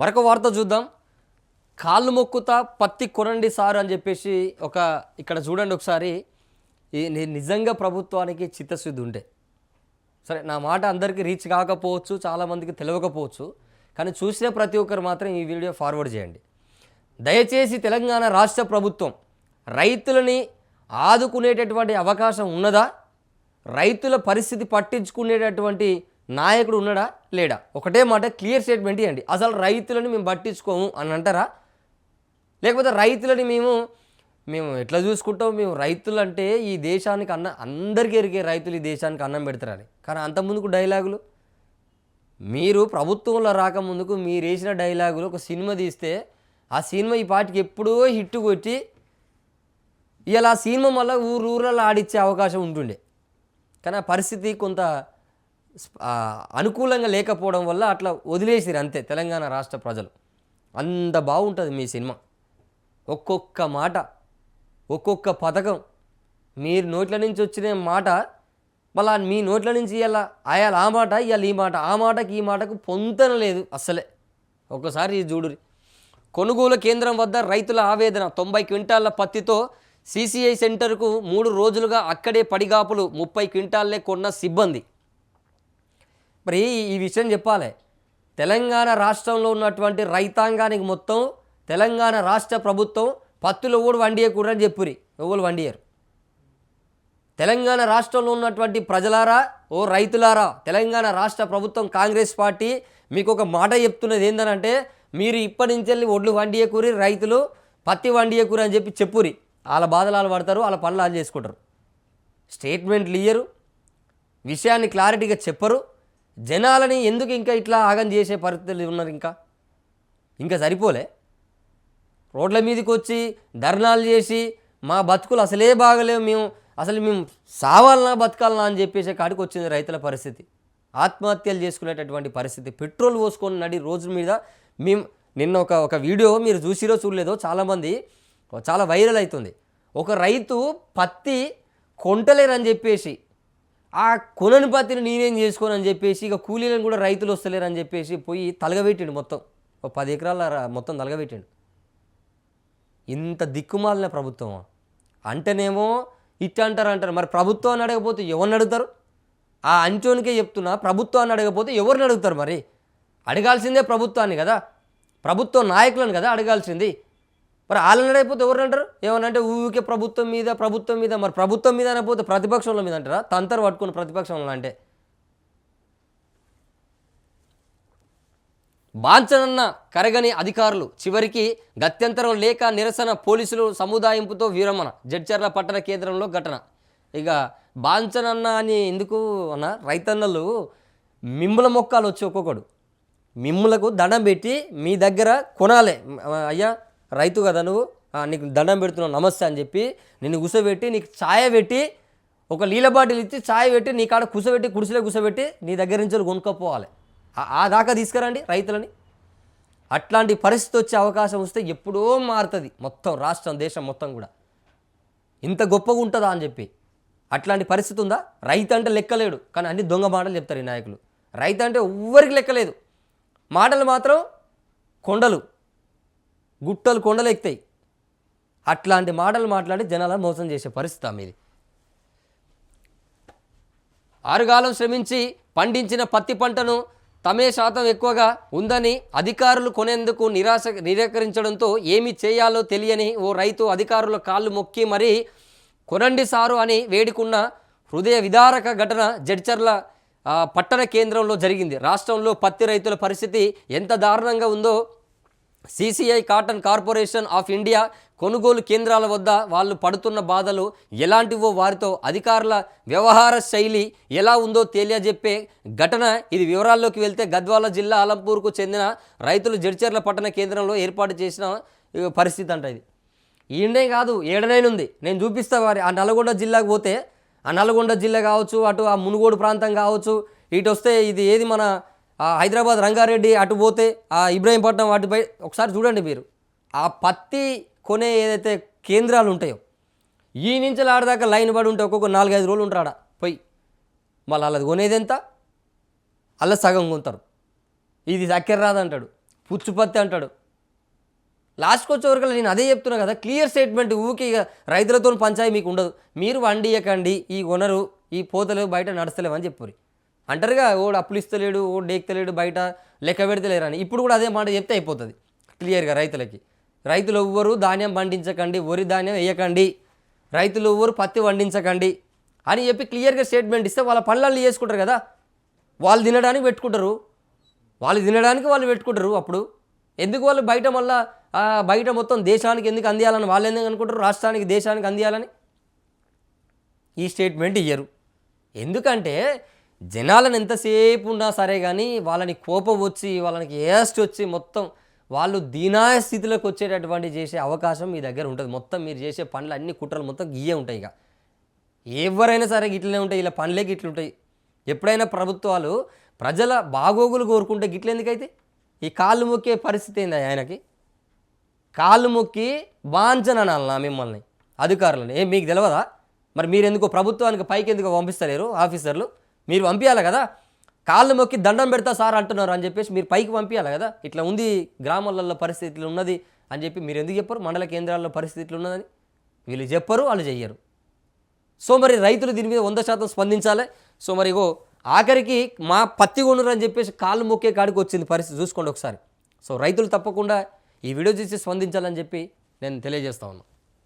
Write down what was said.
మరొక వార్త చూద్దాం. కాళ్ళు మొక్కుతా పత్తి కొనండి సార్ అని చెప్పేసి ఒక ఇక్కడ చూడండి ఒకసారి. ఈ నిజంగా ప్రభుత్వానికి చిత్తశుద్ధి ఉంటే. సరే నా మాట అందరికీ రీచ్ కాకపోవచ్చు చాలామందికి తెలియకపోవచ్చు కానీ చూసిన ప్రతి ఒక్కరు మాత్రం ఈ వీడియో ఫార్వర్డ్ చేయండి. దయచేసి తెలంగాణ రాష్ట్ర ప్రభుత్వం రైతులని ఆదుకునేటటువంటి అవకాశం ఉన్నదా? రైతుల పరిస్థితి పట్టించుకునేటటువంటి నాయకుడు ఉన్నాడా? లేడా? ఒకటే మాట క్లియర్ స్టేట్మెంట్ ఇవ్వండి. అసలు రైతులని మేము పట్టించుకోము అని అంటారా? లేకపోతే రైతులని మేము మేము ఎట్లా చూసుకుంటాం? మేము రైతులు అంటే ఈ దేశానికి అన్న అందరికీ ఎరిగే రైతులు ఈ దేశానికి అన్నం పెడతారని. కానీ అంత ముందుకు డైలాగులు? మీరు ప్రభుత్వంలో రాకముందుకు మీరు వేసిన డైలాగులు ఒక సినిమా తీస్తే ఆ సినిమా ఈ పాటికి ఎప్పుడో హిట్ కొట్టి ఇలా సినిమా మళ్ళీ ఊరు ఊర్లలో ఆడిచ్చే అవకాశం ఉంటుండే. కానీ ఆ పరిస్థితి కొంత అనుకూలంగా లేకపోవడం వల్ల అట్లా వదిలేసిరు అంతే తెలంగాణ రాష్ట్ర ప్రజలు. అంత బాగుంటుంది మీ సినిమా. ఒక్కొక్క మాట ఒక్కొక్క పథకం. మీరు నోట్ల నుంచి వచ్చిన మాట మళ్ళా మీ నోట్ల నుంచి ఇలా అయాల ఆ మాట ఇవాళ ఈ మాట ఆ మాటకి ఈ మాటకు పొంతన లేదు అస్సలే. ఒక్కసారి చూడురి కొనుగోలు కేంద్రం వద్ద రైతుల ఆవేదన తొంభై క్వింటాళ్ళ పత్తితో సీసీఐ సెంటర్కు మూడు రోజులుగా అక్కడే పడిగాపులు ముప్పై క్వింటాల్లే కొన్న సిబ్బంది. మరి ఈ- విషయం చెప్పాలి. తెలంగాణ రాష్ట్రంలో ఉన్నటువంటి రైతాంగానికి మొత్తం తెలంగాణ రాష్ట్ర ప్రభుత్వం పత్తులు ఎవడు వండియకూడదని చెప్పురి ఎవరు వండియరు తెలంగాణ రాష్ట్రంలో ఉన్నటువంటి ప్రజలారా ఓ రైతులారా తెలంగాణ రాష్ట్ర ప్రభుత్వం కాంగ్రెస్ పార్టీ మీకు ఒక మాట చెప్తున్నది ఏంటనంటే మీరు ఇప్పటి నుంచి వెళ్ళి ఒడ్లు వండియకూరి రైతులు పత్తి వండియకూరి అని చెప్పి చెప్పురి వాళ్ళ బాధలు వాళ్ళు పడతారు వాళ్ళ పనులు వాళ్ళు చేసుకుంటారు. స్టేట్మెంట్లు ఇయ్యరు విషయాన్ని క్లారిటీగా చెప్పరు. జనాలని ఎందుకు ఇంకా ఇట్లా ఆగం చేసే పరిస్థితులు ఉన్నారు ఇంకా? ఇంకా సరిపోలే. రోడ్ల మీదకి వచ్చి ధర్నాలు చేసి మా బతుకులు అసలే బాగలేవు మేము. అసలు మేము సావాలనా బతకాలనా అని చెప్పేసి కాడికి వచ్చింది రైతుల పరిస్థితి. ఆత్మహత్యలు చేసుకునేటటువంటి పరిస్థితి. పెట్రోల్ పోసుకొని నడి రోజు మీద మేము నిన్న ఒక ఒక వీడియో మీరు చూసిరో చూడలేదో చాలామంది చాలా వైరల్ అవుతుంది. ఒక రైతు పత్తి కొంటలేరని చెప్పేసి ఆ కొనని పత్తిని నేనేం చేసుకోను అని చెప్పేసి ఇక కూలీలను కూడా రైతులు వస్తలేరని చెప్పేసి పోయి తలగబెట్టిండు మొత్తం. ఒక పది ఎకరాల మొత్తం తలగబెట్టిండు. ఇంత దిక్కుమాలిన ప్రభుత్వం అంటేనేమో ఇట్ అంటారు అంటారు. మరి ప్రభుత్వాన్ని అడగపోతే ఎవరిని అడుగుతారు? ఆ అంచోనికే చెప్తున్నా ప్రభుత్వాన్ని అడగకపోతే ఎవరిని అడుగుతారు మరి? అడగాల్సిందే ప్రభుత్వాన్ని కదా. ప్రభుత్వ నాయకులను కదా అడగాల్సింది. మరి వాళ్ళని అయిపోతే ఎవరు అంటారు? ఏమనంటే ఊరికే ప్రభుత్వం మీద ప్రభుత్వం మీద మరి ప్రభుత్వం మీద అనకపోతే ప్రతిపక్షంలో మీద అంటారా? తంతరు పట్టుకుని ప్రతిపక్షంలో అంటే. బాంచనన్న కరగని అధికారులు చివరికి గత్యంతరం లేక నిరసన పోలీసులు సముదాయింపుతో విరమణ జడ్చర్ల పట్టణ కేంద్రంలో ఘటన. ఇక బాంచనన్న అని ఎందుకు అన్న? రైతన్నలు మిమ్ముల మొక్కలు వచ్చి ఒక్కొక్కడు. మిమ్ములకు దండం పెట్టి మీ దగ్గర కొనాలి. అయ్యా రైతు కదా నువ్వు? నీకు దండం పెడుతున్నావు నమస్తే అని చెప్పి నిన్ను కూసబెట్టి నీకు ఛాయ పెట్టి ఒక నీళ్ళ బాటిల్ ఇచ్చి ఛాయ్ పెట్టి నీ కాడ కూసబెట్టి కుడిసిలో కూసబెట్టి నీ దగ్గర నుంచి వాళ్ళు కొనుక్కోపోవాలి. ఆ- ఆ దాకా తీసుకురండి రైతులని. అట్లాంటి పరిస్థితి వచ్చే అవకాశం వస్తే ఎప్పుడో మారుతుంది మొత్తం రాష్ట్రం దేశం మొత్తం కూడా. ఇంత గొప్పగా ఉంటుందా అని చెప్పి. అట్లాంటి పరిస్థితి ఉందా? రైతు అంటే లెక్కలేడు కానీ అన్ని దొంగ మాటలు చెప్తారు ఈ నాయకులు. రైతు అంటే ఎవ్వరికి లెక్కలేదు. మాటలు మాత్రం కొండలు. గుట్టలు కొండలు ఎక్కుతాయి అట్లాంటి మాటలు మాట్లాడి జనాలను మోసం చేసే పరిస్థితి ఆ మీది. ఆరుగాలం శ్రమించి పండించిన పత్తి పంటను తమే శాతం ఎక్కువగా ఉందని అధికారులు కొనేందుకు నిరాశ నిరాకరించడంతో ఏమి చేయాలో తెలియని ఓ రైతు అధికారుల కాళ్ళు మొక్కి మరీ కొనండి సారు అని వేడుకున్న హృదయ విదారక ఘటన జడ్చర్ల పట్టణ కేంద్రంలో జరిగింది. రాష్ట్రంలో పత్తి రైతుల పరిస్థితి ఎంత దారుణంగా ఉందో CCI cotton corporation of India కొనుగోలు కేంద్రాల వద్ద వాళ్ళు పడుతున్న బాధలు ఎలాంటివో వారితో అధికారుల వ్యవహార శైలి ఎలా ఉందో తెలియజెప్పే ఘటన ఇది వివరాల్లోకి వెళ్తే గద్వాల జిల్లా అలంపూర్కు చెందిన రైతులు జడ్చర్ల పట్టణ కేంద్రంలో ఏర్పాటు చేసిన పరిస్థితి అంట ఇది. ఈయనే కాదు ఏడనైనా ఉంది నేను చూపిస్తా వారి ఆ నల్గొండ జిల్లాకు పోతే ఆ నల్గొండ జిల్లా కావచ్చు అటు ఆ మునుగోడు ప్రాంతం కావచ్చు ఇటు వస్తే ఇది ఏది మన హైదరాబాద్ రంగారెడ్డి అటు పోతే ఆ ఇబ్రాహీంపట్నం అటుపై ఒకసారి చూడండి మీరు. ఆ పత్తి కొనే ఏదైతే కేంద్రాలు ఉంటాయో ఈ నుంచి ఆడదాకా లైన్ పడి ఉంటే ఒక్కొక్క నాలుగైదు రోజులు ఉంటాడా. పోయి మళ్ళీ వాళ్ళది కొనేది ఎంత? అలా సగం కొంటారు ఇది చక్కెర రాదంటాడు పుచ్చుపత్తి అంటాడు. లాస్ట్కి వచ్చేవరకు నేను అదే చెప్తున్నా కదా క్లియర్ స్టేట్మెంట్ ఊకి ఇక రైతులతో పంచాయి మీకు ఉండదు. మీరు వండియకండి ఈ కొనరు ఈ పోతలు బయట నడుస్తలేవని చెప్పారు అంటారుగా ఓడు అప్పులు ఇస్తలేడు ఓడు డేక్తలేడు బయట లెక్క పెడతలేరు అని. ఇప్పుడు కూడా అదే మాట చెప్తే అయిపోతుంది. క్లియర్గా రైతులకి. రైతులు ఎవ్వరు ధాన్యం పండించకండి వరి ధాన్యం వేయకండి రైతులు ఎవ్వరు పత్తి పండించకండి అని చెప్పి క్లియర్గా స్టేట్మెంట్ ఇస్తే వాళ్ళ పనులు చేసుకుంటారు కదా. వాళ్ళు తినడానికి పెట్టుకుంటారు. వాళ్ళు తినడానికి వాళ్ళు పెట్టుకుంటారు అప్పుడు. ఎందుకు వాళ్ళు బయట మళ్ళా బయట మొత్తం దేశానికి ఎందుకు అందియాలని వాళ్ళు ఎందుకు అనుకుంటారు? రాష్ట్రానికి దేశానికి అందియాలని? ఈ స్టేట్మెంట్ ఇయ్యరు. ఎందుకంటే జనాలను ఎంతసేపు ఉన్నా సరే కానీ వాళ్ళని కోపం వచ్చి వాళ్ళకి ఏస్ట్ వచ్చి మొత్తం వాళ్ళు దీనాయ స్థితిలోకి వచ్చేటటువంటి చేసే అవకాశం మీ దగ్గర ఉంటుంది. మొత్తం మీరు చేసే పనులు అన్ని కుట్రలు మొత్తం గియ్యే ఉంటాయి ఇక. ఎవరైనా సరే గిట్లనే ఉంటాయి ఇలా పనులే గిట్లుంటాయి ఎప్పుడైనా ప్రభుత్వాలు ప్రజల బాగోగులు కోరుకుంటే గిట్ల ఎందుకైతే? ఈ కాళ్ళు మొక్కే పరిస్థితి ఏంది ఆయనకి? కాళ్ళు మొక్కి బాంచననాలనా మిమ్మల్ని అధికారులను? ఏం మీకు తెలియదా మరి మీరు ఎందుకో ప్రభుత్వానికి పైకి ఎందుకు పంపిస్తలేరు ఆఫీసర్లు? మీరు పంపించాలి కదా? కాళ్ళు మొక్కి దండం పెడతా సార్ అంటున్నారు అని చెప్పేసి మీరు పైకి పంపించాలి కదా? ఇట్లా ఉంది గ్రామాలలో పరిస్థితులు ఉన్నది అని చెప్పి మీరు ఎందుకు చెప్పరు? మండల కేంద్రాల్లో పరిస్థితులు ఉన్నదని వీళ్ళు చెప్పరు వాళ్ళు చెయ్యరు. సో మరి రైతులు దీని మీద వంద శాతం స్పందించాలి. సో మరి ఇగో ఆఖరికి మా పత్తి కొనురు అని చెప్పేసి కాళ్ళు మొక్కే కాడికి వచ్చింది పరిస్థితి. చూసుకోండి ఒకసారి. సో రైతులు తప్పకుండా ఈ వీడియో చూసి స్పందించాలని చెప్పి నేను తెలియజేస్తా ఉన్నాను.